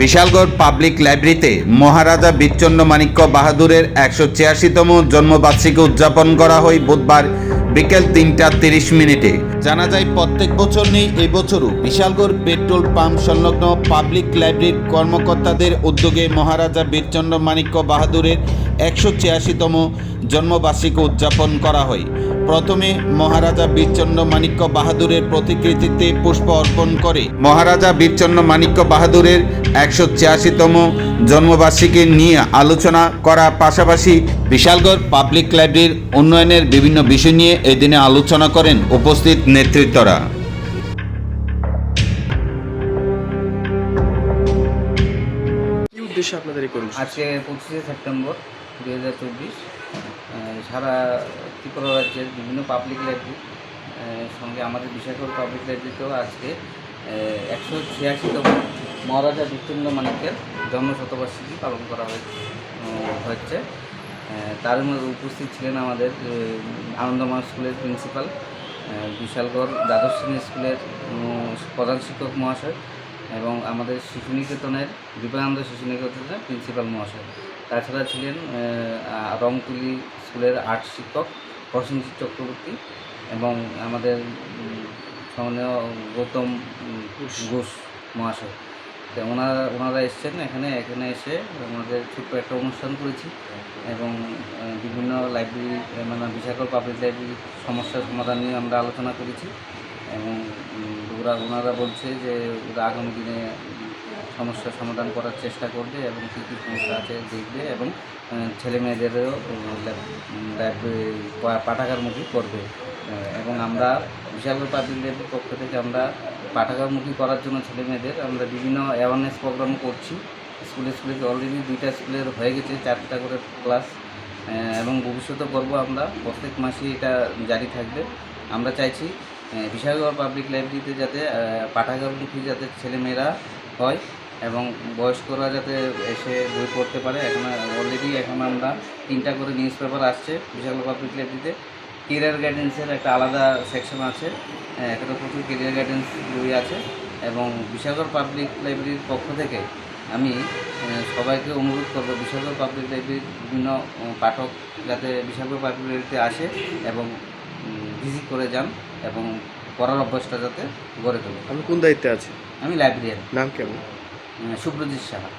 Bishalgarh public লাইব্রেরিতে মহারাজা বীরচন্দ্র মাণিক্য বাহাদুরের একশো ছিয়াশিতম জন্মবার্ষিকী উদযাপন করা হয় বুধবার বিকেল তিনটা তিরিশ মিনিটে। জানা যায়, প্রত্যেক বছর নেই, এই বছরও বিশালগড় পেট্রোল পাম্প সংলগ্ন পাবলিক লাইব্রেরির কর্মকর্তাদের উদ্যোগে মহারাজা বীরচন্দ্র মাণিক্য বাহাদুরের একশো ছিয়াশিতম জন্মবার্ষিকী উদযাপন করা হয়। প্রথমে মহারাজা বীরচন্দ্র মাণিক্য বাহাদুরের প্রতিকৃতিতে পুষ্প অর্পণ করে। মহারাজা বীরচন্দ্র মাণিক্য বাহাদুরের একশো ছিয়াশিতম জন্মবার্ষিকী নিয়ে আলোচনা করার পাশাপাশি বিশালগড় পাবলিক লাইব্রেরির উন্নয়নের বিভিন্ন বিষয় নিয়ে এদিনে আলোচনা করেন উপস্থিত নেতৃত্বরা। উদ্দেশ্যে আপনাদের আজকে পঁচিশে সেপ্টেম্বর দুই হাজার চব্বিশ। সারা ত্রিপুরা রাজ্যের বিভিন্ন পাবলিক লাইব্রেরি সঙ্গে আমাদের বিশাখর পাবলিক লাইব্রেরিতেও আজকে একশো ছিয়াশিতম মহারাজা বিচ্ছিন্ন মানিকের জন্ম শতবার্ষিকী পালন করা হচ্ছে তার মধ্যে উপস্থিত ছিলেন আমাদের আহ, আনন্দময় স্কুলের প্রিন্সিপাল বিশালগড় দ্বাদশ শ্রেণি স্কুলের প্রধান শিক্ষক মহাশয় এবং আমাদের শিশু নিকেতনের বিবেকানন্দ শিশু নিকেতনের প্রিন্সিপাল মহাশয়। তাছাড়া ছিলেন রংতুলি স্কুলের আর্ট শিক্ষক প্রসেনজিৎ চক্রবর্তী এবং আমাদের সম্মানীয় গৌতম ঘোষ মহাশয়। তো ওনারা ওনারা এসছেন এখানে এখানে এসে আমাদের ছোট্ট একটা অনুষ্ঠান করেছি এবং বিভিন্ন লাইব্রেরি মানে বিশাখর পাবলিক লাইব্রেরির সমস্যার সমাধান নিয়ে আমরা আলোচনা করেছি এবং ওরা, ওনারা বলছে যে ওরা আগামী দিনে উম, সমস্যার সমাধান করার চেষ্টা করবে এবং কী কী সমস্যা আছে দেখবে এবং ছেলে মেয়েদেরও পাঠাগারমুখী করবে। এবং আমরা বিশালগড় পাবলিক পক্ষ থেকে আমরা পাঠাগারমুখী করার জন্য ছেলে মেয়েদের আমরা বিভিন্ন অ্যাওয়ারনেস প্রোগ্রাম করছি। স্কুলে স্কুলে অলরেডি দুইটা স্কুলের হয়ে গেছে চারটা করে ক্লাস এবং ভবিষ্যতে করব আমরা প্রত্যেক মাসেই এটা জারি থাকবে। আমরা চাইছি বিশালগড় পাবলিক লাইব্রেরিতে যাতে পাঠাগারমুখী যাতে ছেলেমেয়েরা হয়। এবং বয়স্করা যাতে এসে বই পড়তে পারে এখন অলরেডি এখন আমরা তিনটা করে নিউজ পেপার আসছে বিশাল পাবলিক লাইব্রেরিতে কেরিয়ার গাইডেন্সের একটা আলাদা সেকশন আছে আহ, এখানে প্রচুর কেরিয়ার গাইডেন্স বই আছে এবং বিশালগড় পাবলিক লাইব্রেরির পক্ষ থেকে আমি সবাইকে অনুরোধ করব বিশালগড় পাবলিক লাইব্রেরির বিভিন্ন পাঠক যাতে বিশালগড় পাবলিক লাইব্রেরিতে আসে এবং ভিজিট করে যান এবং পড়ার অভ্যাসটা যাতে গড়ে তোলে। আমি কোন দায়িত্বে আছি? আমি লাইব্রেরিয়ান নাম কেমন? সুব্রজিৎ সাহা